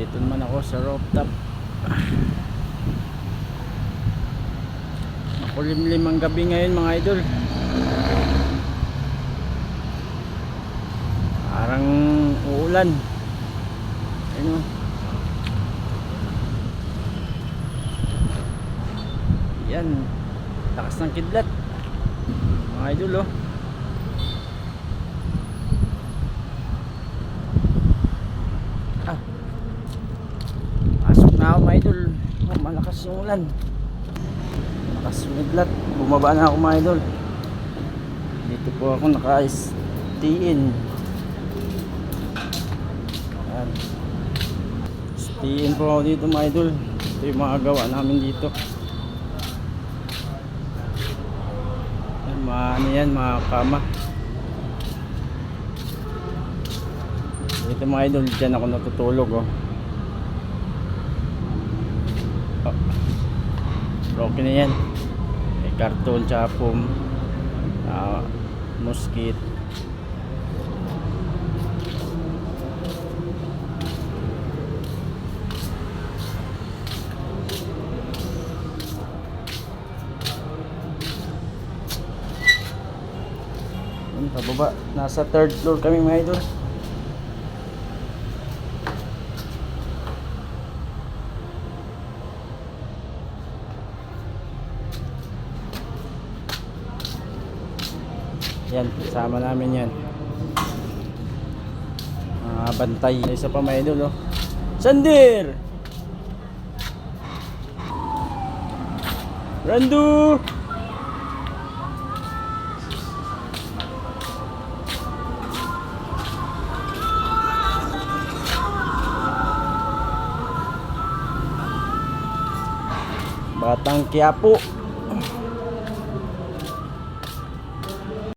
Dito naman ako sa rooftop. Makulimlim ang gabi ngayon mga idol. Parang uulan. Ayun o. Yan. Lakas ng kidlat. Mga idol oh. Ah. Pasok ako mga idol. Oh, malakas yung ulan. Malakas yung kidlat. Bumaba na ako mga idol. Dito po ako naka-STN. Ayan. STN po ako dito mga idol. Ito yung mga gawa namin dito. Mga ano yan, mga kama. Dito mga idol, dyan ako natutulog oh. Oh. Broken na yan. May karton, tsaka foam. Ah, muskit. Pababa. Nasa third floor kami mga idol. Yan, kasama namin yan. Mga bantay. Isa pa may idol, oh. Sandir! Randu! Batang Quiapo.